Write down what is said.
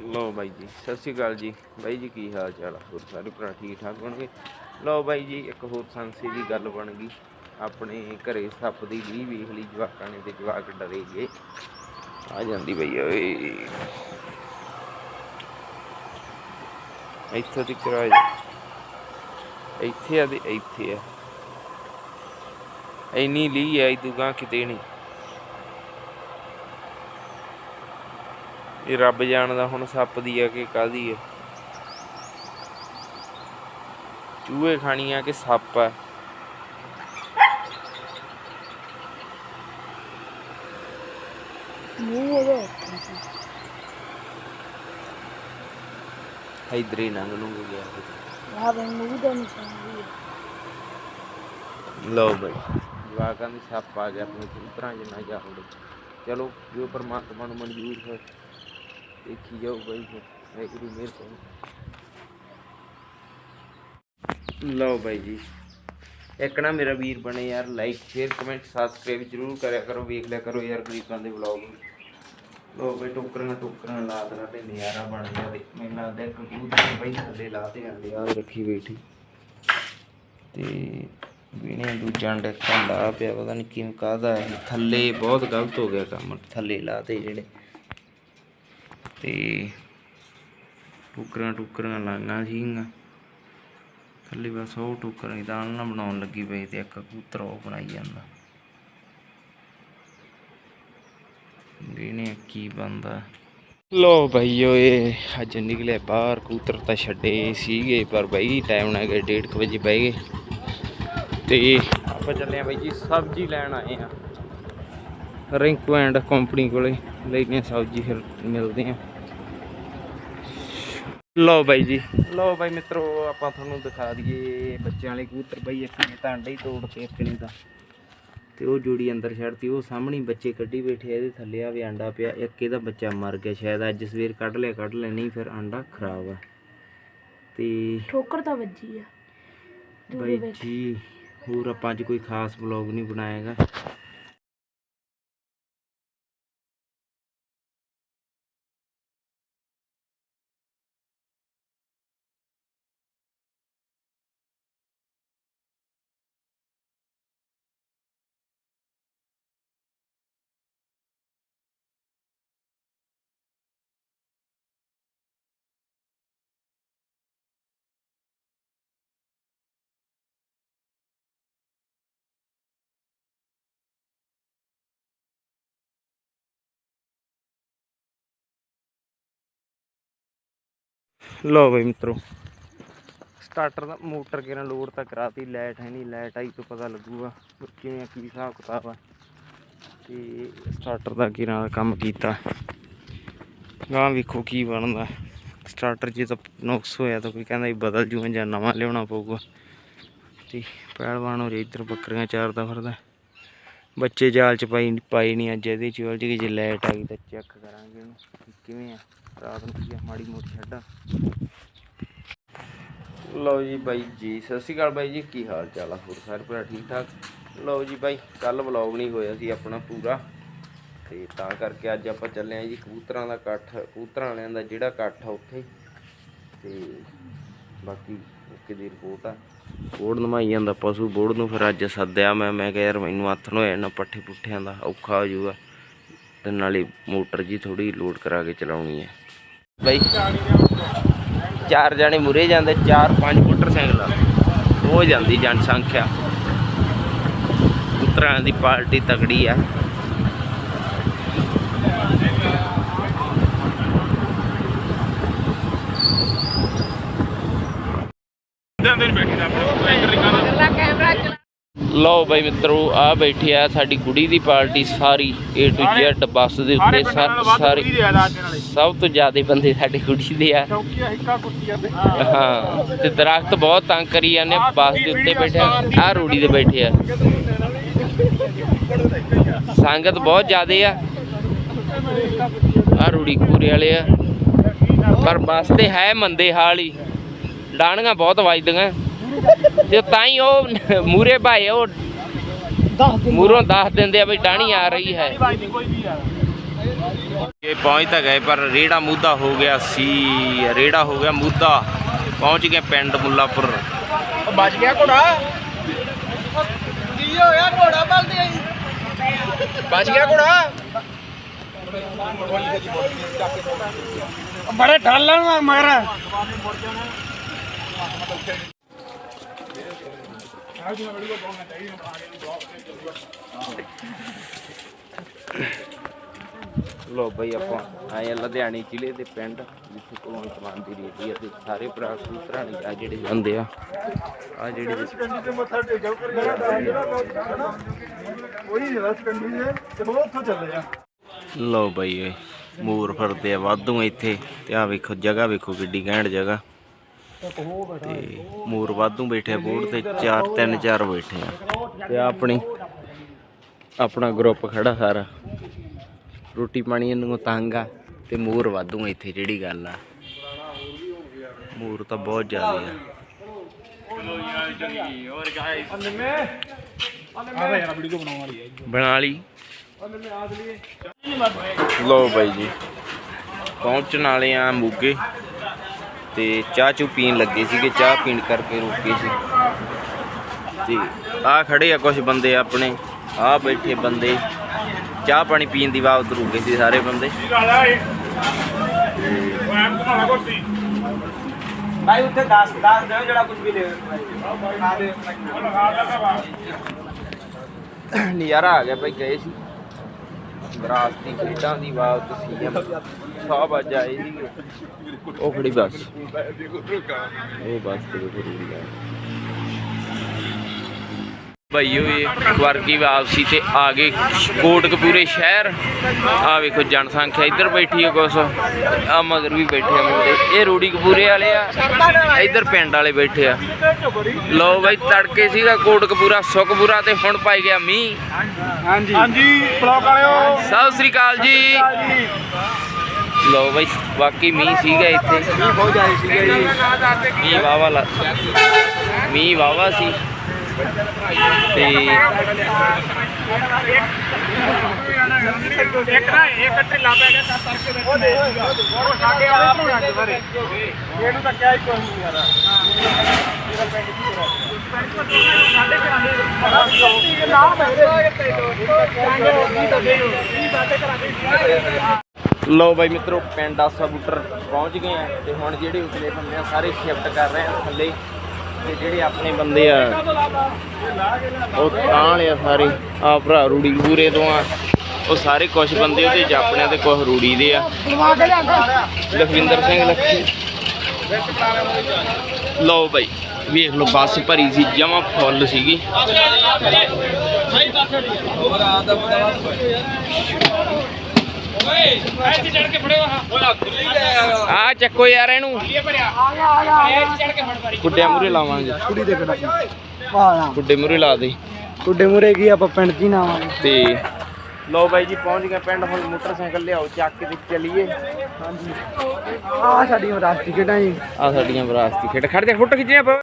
ਲਓ ਬਾਈ ਜੀ, ਸਤਿ ਸ਼੍ਰੀ ਅਕਾਲ ਜੀ। ਬਾਈ ਜੀ, ਕੀ ਹਾਲ ਚਾਲ ਆ? ਹੋਰ ਸਾਰੇ ਭਰਾ ਠੀਕ ਠਾਕ ਹੋਣਗੇ? ਲਓ ਬਾਈ ਜੀ, ਇੱਕ ਹੋਰ ਸੰਸੀ ਦੀ ਗੱਲ ਬਣ ਗਈ। ਆਪਣੇ ਘਰੇ ਸੱਪ ਦੀ ਵੀ ਵੇਖ ਲਈ, ਜਵਾਕਾਂ ਨੇ ਤੇ ਜਵਾਕ ਡਰੇ ਗਏ ਆ ਜਾਂਦੀ ਬਈ, ਓਏ। ਇੱਥੇ ਦੀ ਕਿਰਾਏ ਇੱਥੇ ਆ ਤੇ ਇੱਥੇ ਆ। ਇੰਨੀ ਲਈ ਆ ਇਦੂ ਗਾਂ ਕਿਤੇ ਨਹੀਂ। ਇਹ ਰੱਬ ਜਾਣਦਾ ਹੁਣ ਸੱਪ ਦੀ ਆ ਕਿ ਕਾਦੀ ਆ। ਚੂਹੇ ਖਾਣੀਆਂ ਕਿ ਸੱਪ ਆ। ਮੂੰਹ ਉਹਦਾ ਇਧਰ ਹੀ ਲੰਘ ਲੂੰਗੇ ਗਿਆ ਆ ਬਈ ਮੂੰਹ ਦਾ ਨਿਸ਼ਾਨ ਵੀ ਲਓ ਬਈ ਜਵਾਕਾਂ ਦੀ ਸੱਪ ਆ ਗਿਆ ਆਪਣੇ ਕਬੂਤਰਾਂ ਜਿੰਨਾ ਜਾ ਹੋੜੇ ਚਲੋ ਜੋ ਪਰਮਾਤਮਾ ਨੂੰ ਮਨਜ਼ੂਰ ਹੈ ਦੇਖੀ ਜਾਓ ਬਾਈ ਫਿਰ ਵਾਹਿਗੁਰੂ ਮਿਹਰ ਕਰੋ ਲਓ ਬਾਈ ਜੀ ਇੱਕ ਨਾ ਮੇਰਾ ਵੀਰ ਬਣੇ ਯਾਰ ਲਾਈਕ ਸ਼ੇਅਰ ਕਮੈਂਟ ਸਬਸਕ੍ਰਾਈਬ ਜਰੂਰ ਕਰਿਆ ਕਰੋ ਵੇਖ ਲਿਆ ਕਰੋ ਯਾਰ ਗਰੀਬਾਂ ਦੇ ਵਲੌਗ ਲੋ ਬਈ ਟੋਕਰਾਂ ਟੋਕਰਾਂ ਲਾ ਦੇਣਾ ਤੇ ਨਜ਼ਾਰਾ ਬਣ ਗਿਆ ਤੇ ਮੈਨੂੰ ਲੱਗਦਾ ਇੱਕ ਕਬੂਤਰ ਬਈ ਥੱਲੇ ਲਾ ਤੇ ਜਾਂਦੇ ਆ ਰੱਖੀ ਬੈਠੀ ਤੇ ਵੀਣੇ ਦੂਜਾ ਡੱਕਾ ਲਾ ਪਿਆ ਪਤਾ ਨਹੀਂ ਕਿਵੇਂ ਕਾਹਦਾ ਥੱਲੇ ਬਹੁਤ ਗਲਤ ਹੋ ਗਿਆ ਕੰਮ ਥੱਲੇ ਲਾ ਤੇ ਜਿਹੜੇ ਤੇ ਟੁਕਰਾਂ ਟੁਕਰਾਂ ਲਾਈਆਂ ਸੀਗੀਆਂ। ਥੱਲੇ ਬਸ ਉਹ ਟੁਕਰਾਂ ਦਾ ਨਾਲ ਬਣਾਉਣ ਲੱਗੀ ਪਈ ਤੇ ਇੱਕ ਕਬੂਤਰ ਉਹ ਬਣਾਈ ਜਾਂਦਾ। ਵੀਣੇ ਕੀ ਬੰਦਾ ਲੋ ਭਾਈ ਓਏ, ਅੱਜ ਨਿਕਲੇ ਬਾਹਰ ਕੂਤਰ ਤਾਂ ਛੱਡੇ ਸੀਗੇ, ਪਰ ਬਾਈ ਟਾਈਮ ਨਾਲ ਗਏ 1:30 ਵਜੇ ਬਹਿ ਗਏ। ਤੇ ਆਪਾਂ ਚੱਲੇ ਆ ਬਾਈ ਜੀ, ਸਬਜ਼ੀ ਲੈਣ ਆਏ ਆ ਰਿੰਕੂ ਐਂਡ ਕੰਪਨੀ ਕੋਲੇ ਲੈਣੇ ਸਬਜ਼ੀ ਫਿਰ ਮਿਲਦੇ ਆ। ਲਓ ਬਾਈ ਜੀ। ਲਓ ਬਾਈ ਮਿੱਤਰੋ ਆਪਾਂ ਤੁਹਾਨੂੰ ਦਿਖਾ ਦਈਏ ਬੱਚਿਆਂ ਵਾਲੇ ਕਬੂਤਰ ਬਾਈ ਇੱਕ ਨੇ ਤਾਂ ਅੰਡੇ ਹੀ ਤੋੜ ਕੇ ਇੱਕ ਨੇ ਤਾਂ ਤੇ ਉਹ ਜੋੜੀ ਅੰਦਰ ਛੱਡਤੀ ਉਹ ਸਾਹਮਣੇ ਬੱਚੇ ਕੱਢੀ ਬੈਠੇ ਆ, ਇਹਦੇ ਥੱਲੇ ਆ ਵੀ ਅੰਡਾ ਪਿਆ ਇੱਕ ਇਹਦਾ ਬੱਚਾ ਮਰ ਗਿਆ ਸ਼ਾਇਦ ਅੱਜ ਸਵੇਰ ਕੱਢ ਲਿਆ ਕੱਢ ਲਿਆ ਨਹੀਂ ਫਿਰ ਅੰਡਾ ਖਰਾਬ ਆ। ਤੇ ਠੋਕਰ ਤਾਂ ਵੱਜੀ ਆ। ਬਾਈ ਜੀ ਹੋਰ ਆਪਾਂ ਅੱਜ ਕੋਈ ਖਾਸ ਵਲੌਗ ਨਹੀਂ ਬਣਾਏਗਾ। ਲੋ ਬਈ ਮਿੱਤਰੋ। ਸਟਾਰਟਰ ਦਾ ਮੋਟਰ ਕਿਰਾਂ ਲੋਡ ਤਾਂ ਕਰਾਤੀ ਲਾਈਟ ਹੈ ਨਹੀਂ ਲਾਈਟ ਆਈ ਤੋਂ ਪਤਾ ਲੱਗੂਗਾ ਵੀ ਕਿਵੇਂ ਕੀ ਹਿਸਾਬ ਕਿਤਾਬ ਆ। ਤੇ ਸਟਾਰਟਰ ਦਾ ਕਿਰਾਂ ਕੰਮ ਕੀਤਾ। ਗਾਂ ਵੇਖੋ ਕੀ ਬਣਦਾ। ਸਟਾਰਟਰ 'ਚ ਤਾਂ ਨੁਕਸ ਹੋਇਆ ਤਾਂ ਕੋਈ ਕਹਿੰਦਾ ਵੀ ਬਦਲ ਜੂਗਾ ਜਾਂ ਨਵਾਂ ਲਿਆਉਣਾ ਪਊਗਾ। ਤੇ ਪਹਿਲਵਾਨ ਹੋ ਇੱਧਰ ਬੱਕਰੀਆਂ ਚਾਰਦਾ ਫਿਰਦਾ। ਬੱਚੇ ਜਾਲ 'ਚ ਪਾਈ ਪਾਈ ਨਹੀਂ ਅੱਜ ਇਹਦੇ 'ਚ ਉਲਝ ਗਈ ਜੇ ਲਾਈਟ ਆ ਗਈ ਤਾਂ ਚੈੱਕ ਕਰਾਂਗੇ ਇਹਨੂੰ ਕਿਵੇਂ ਆ। ਰਾਤ ਨੂੰ ਕੀ ਆ, ਮਾੜੀ ਮੋਟੀ ਛੱਡਾਂ ਲਓ ਜੀ ਬਾਈ ਜੀ, ਸਤਿ ਸ਼੍ਰੀ ਅਕਾਲ ਬਾਈ ਜੀ, ਕੀ ਹਾਲ ਚਾਲ ਆ? ਹੋਰ ਸਾਰੇ ਭਰਾ ਠੀਕ ਠਾਕ? ਲਓ ਜੀ ਬਾਈ ਕੱਲ ਵਲੌਗ ਨਹੀਂ ਹੋਇਆ ਸੀ ਆਪਣਾ ਪੂਰਾ। ਤੇ ਤਾਂ ਕਰਕੇ ਅੱਜ ਆਪਾਂ ਚੱਲੇ ਆ ਜੀ ਕਬੂਤਰਾਂ ਦਾ ਇਕੱਠ, ਕਬੂਤਰਾਂ ਵਾਲਿਆਂ ਦਾ ਜਿਹੜਾ ਇਕੱਠ ਆ ਉੱਥੇ। ਤੇ ਬਾਕੀ ਓਕੇ ਦੀ ਰਿਪੋਰਟ ਆ। ਬੋੜ ਨਮਾਈ ਜਾਂਦਾ, ਪਸ਼ੂ ਬੋੜ ਨੂੰ। ਫਿਰ ਅੱਜ ਸੱਦਿਆ ਮੈਂ ਮੈਂ ਕਿਹਾ ਯਾਰ ਮੈਨੂੰ ਆਥਣ ਨੂੰ ਜਾਣਾ ਪੱਠੇ ਪੁੱਠਿਆਂ ਦਾ ਔਖਾ ਹੋ ਜਾਊਗਾ। ਤੇ ਨਾਲੇ ਮੋਟਰ ਜੀ ਥੋੜੀ ਲੋਡ ਕਰਾ ਕੇ ਚਲਾਉਣੀ ਹੈ। ਬਾਈ, ਚਾਰ ਜਾਣੇ ਮੁਰੇ ਜਾਂਦੇ, ਚਾਰ ਪੰਜ ਮੋਟਰਸਾਈਕਲ। ਹੋ ਜਾਂਦੀ ਜਨਸੰਖਿਆ। ਪੁੱਤਰਾਂ ਦੀ ਪਾਰਟੀ ਤਗੜੀ ਆ। ਲਓ ਬਾਈ ਮਿੱਤਰੋ ਆ ਬੈਠੀ ਆ ਸਾਡੀ ਕੁੜੀ ਦੀ ਪਾਰਟੀ ਸਾਰੀ A to Z ਬੱਸ ਦੇ ਉੱਤੇ ਸਭ ਸਾਰੀ ਸਭ ਤੋਂ ਜ਼ਿਆਦਾ ਬੰਦੇ ਸਾਡੀ ਕੁੜੀ ਦੇ ਆ। ਹਾਂ ਤੇ ਦਰਖਤ ਬਹੁਤ ਤੰਗ ਕਰੀ ਜਾਂਦੇ ਆ, ਬੱਸ ਦੇ ਉੱਤੇ ਬੈਠੇ ਆ। ਰੂੜੀ ਤੇ ਬੈਠੇ ਆ। ਸੰਗਤ ਬਹੁਤ ਜ਼ਿਆਦੇ ਆ। ਆ ਰੂੜੀ ਕੂਰੇ ਵਾਲੇ ਆ। ਪਰ ਬੱਸ ਤੇ ਹੈ ਮੰਦੇ ਹਾਲ ਹੀ। ਡਾਣੀਆਂ ਬਹੁਤ ਵੱਜਦੀਆਂ। ਤੇ ਤਾਂ ਹੀ ਉਹ ਮੂਰੇ ਭਾਏ ਉਹ ਦੱਸ ਮੂਰੋਂ ਦੱਸ ਦਿੰਦੇ ਆ ਵੀ ਡਾਣੀ ਆ ਰਹੀ ਹੈ। ਇਹ ਪਹੁੰਚ ਤਾਂ ਗਏ ਪਰ ਰੇੜਾ ਮੁੱਦਾ ਹੋ ਗਿਆ ਸੀ। ਰੇੜਾ ਹੋ ਗਿਆ ਮੁੱਦਾ। ਪਹੁੰਚ ਗਏ ਪਿੰਡ ਮੁੱਲਾਪੁਰ। ਬਚ ਗਿਆ ਘੋੜਾ। ਕੀ ਹੋਇਆ ਘੋੜਾ ਬਲਦੇ ਆਈ ਬਚ ਗਿਆ ਘੋੜਾ। ਬੜੇ ਠਾਲਣ ਮਗਰ। ਲੋ ਬਈ ਆਪਾਂ ਆਏ ਆ ਲੁਧਿਆਣੇ ਜ਼ਿਲ੍ਹੇ ਦੇ ਪਿੰਡ ਜਿੱਥੇ ਭਗਵੰਤ ਮਾਨ ਦੀ ਰੇਡੀ ਆ ਤੇ ਸਾਰੇ ਭਰਾ ਕਬੂਤਰਾਂ ਨੇ ਆ ਜਿਹੜੇ ਜਾਂਦੇ ਆ। ਆ ਜਿਹੜੇ ਕੰਡੀ ਤੇ ਮੱਥਾ ਟੇਕੋ ਉਹੀ ਰਸ ਕੰਡੀ ਦੇ ਤੇ ਉਹ ਉੱਥੋਂ ਚੱਲੇ ਆ। ਲੋ ਬਈ ਮੂਰ ਫਿਰਦੇ ਆ ਵਾਧੂ ਇੱਥੇ ਤੇ ਆ ਵੇਖੋ ਜਗ੍ਹਾ ਵੇਖੋ ਕਿੱਡੀ ਘੈਂਟ ਜਗ੍ਹਾ। ਤੇ ਮੂਰ ਵਾਧੂ ਬੈਠੇ ਆ ਬੋਰਡ ਤੇ, ਚਾਰ, ਤਿੰਨ, ਚਾਰ ਬੈਠੇ ਆ। ਤੇ ਆਪਣੀ, ਆਪਣਾ ਗਰੁੱਪ ਖੜਾ ਸਾਰਾ। ਰੋਟੀ ਪਾਣੀ ਇਹਨੂੰ ਤੰਗ ਆ, ਤੇ ਮੋਰ ਵਾਧੂ ਇੱਥੇ, ਜਿਹੜੀ ਗੱਲ ਆ। ਮੋਰ ਤਾਂ ਬਹੁਤ ਜ਼ਿਆਦਾ ਆ। ਬਣਾ ਲਈ। ਲੋ ਬਾਈ ਜੀ, ਪਹੁੰਚਣ ਵਾਲੇ ਆ ਮੋਗੇ। ਤੇ ਚਾਹ ਚੂ ਪੀਣ ਲੱਗੇ ਸੀਗੇ ਚਾਹ ਪੀਣ ਕਰਕੇ ਰੁਕੇ ਸੀ। ਤੇ ਆ ਖੜੇ ਆ ਕੁਝ ਬੰਦੇ ਆਪਣੇ ਆ ਬੈਠੇ ਬੰਦੇ। ਚਾਹ ਪਾਣੀ ਪੀਣ ਦੀ ਬਾਬਤ ਰੁਕੇ ਸੀ ਸਾਰੇ ਬੰਦੇ। ਭਾਈ ਉੱਥੇ 10 10 ਦਿਓ ਜਿਹੜਾ ਕੁਝ ਵੀ ਦੇ ਨਜ਼ਾਰਾ ਆ ਗਿਆ ਭਾਈ ਗਏ ਸੀ। ਵਿਰਾਸਤੀ ਖੇਡਾਂ ਦੀ ਬਾਤ ਸੀ ਸੌ ਵੱਜ ਆਏ ਸੀ ਉਹ ਖੜੀ ਬੱਸ। ਉਹ ਬੱਸ ਤੇ ਜ਼ਰੂਰੀ ਆ ਭਾਈ ਓਏ ਵਰਗੀ ਵਾਪਸੀ ਤੇ ਆ ਗਏ ਕੋਟਕਪੂਰੇ ਸ਼ਹਿਰ। ਆ ਵੇਖੋ ਜਨਸੰਖਿਆ ਇੱਧਰ ਬੈਠੀ ਹੈ ਕੁਛ। ਆ ਮਗਰ ਵੀ ਬੈਠੇ ਆ ਮੁੰਡੇ। ਇਹ ਰੂੜੀ ਕਪੂਰੇ ਵਾਲੇ ਆ ਇੱਧਰ ਪਿੰਡ ਵਾਲੇ ਬੈਠੇ ਆ। ਲੋ ਬਾਈ ਤੜਕੇ ਸੀਗਾ ਕੋਟਕਪੂਰਾ ਸੁਖਪੂਰਾ ਤੇ ਹੁਣ ਪਾਈ ਗਿਆ ਮੀਂਹ। ਹਾਂਜੀ। ਹਾਂਜੀ ਬਲੌਕ ਵਾਲਿਓ। ਸਤਿ ਸ੍ਰੀ ਅਕਾਲ ਜੀ। ਲੋ ਬਾਈ ਬਾਕੀ ਮੀਂਹ ਸੀਗਾ ਇੱਥੇ। ਬਹੁਤ ਜਾਈ ਸੀਗੇ ਜੀ। ਮੀਂਹ ਵਾਵਾ ਲਾ ਮੀਂਹ ਵਾਵਾ ਸੀ। ਤੇ ਇੱਕ ਨਾ ਇੱਕ ਢਿੱਲਾ ਪੈ ਗਿਆ ਤਾਂ ਤੜਕੇ ਉਹ ਦੇ ਉਹ ਸਾਡੇ ਆਪ ਨੂੰ ਲੱਗ ਬਾਰੇ ਇਹਨੂੰ ਤਾਂ ਕਿਹਾ ਹੀ ਕੋਈ ਨਹੀਂ ਯਾਰ ਸਾਡੇ ਘਰਾਂ ਦੇ ਨਾ ਮੇਰੇ ਕੀ ਤਾਂ ਦੇ ਕੀ ਬਾਤੇ ਕਰਾਂਗੇ ਲੋ ਬਾਈ ਮਿੱਤਰੋ, ਪਿੰਡ ਆਸਾ ਬੂਟਰ ਪਹੁੰਚ ਗਏ ਆ ਤੇ ਹੁਣ ਜਿਹੜੇ ਉਤਲੇ ਬੰਦੇ ਆ, ਸਾਰੇ ਸ਼ਿਫਟ ਕਰ ਰਹੇ ਆ ਥੱਲੇ। ਤੇ ਜਿਹੜੇ ਆਪਣੇ ਬੰਦੇ ਆ, ਉਹ ਤਾਂ ਵਾਲੇ ਆ ਸਾਰੇ ਆ ਭਰਾ ਰੂੜੀ ਪੂਰੇ ਤੋਂ ਆ। ਉਹ ਸਾਰੇ ਕੁਝ ਬੰਦੇ ਉਹਦੇ ਜਾਪਣਿਆਂ ਤੇ ਕੁਝ ਰੂੜੀ ਦੇ ਆ। ਲਖਵਿੰਦਰ ਸਿੰਘ ਲੱਖੀ ਲਓ ਬਾਈ, ਵੇਖ ਲਓ ਬੱਸ ਭਰੀ ਸੀ, ਜਮਾ ਫੁੱਲ ਸੀਗੀ। ਆ ਚੱਕੋ ਯਾਰ ਇਹਨੂੰ। ਗੁੱਡਿਆਂ ਮੂਰੇ ਲਾਵਾਂਗੇ। ਕੁੜੀ ਦੇ ਕਿਹੜਾ ਵਾਹ ਗੁੱਡੇ ਮੂਰੇ ਲਾ ਦੇ। ਕੁੱਡੇ ਮੁਰੇ ਕੀ ਆਪਾਂ ਪਿੰਡ ਚ ਹੀ ਨਾ ਆਵਾਂਗੇ ਤੇ ਲਓ ਬਾਈ ਜੀ ਪਹੁੰਚ ਗਏ ਪਿੰਡ ਹੁਣ ਮੋਟਰਸਾਈਕਲ ਲਿਆਓ ਚੱਕ ਕੇ ਤੇ ਚੱਲੀਏ। ਹਾਂਜੀ। ਆ ਸਾਡੀਆਂ ਰਾਸ਼ਟਰੀ ਖੇਡਾਂ ਜੀ। ਆ ਸਾਡੀਆਂ ਵਿਰਾਸਤੀ ਖੇਡ। ਖੜ ਜਾ ਫੋਟੋ ਖਿੱਚਣੀਆਂ ਪਾ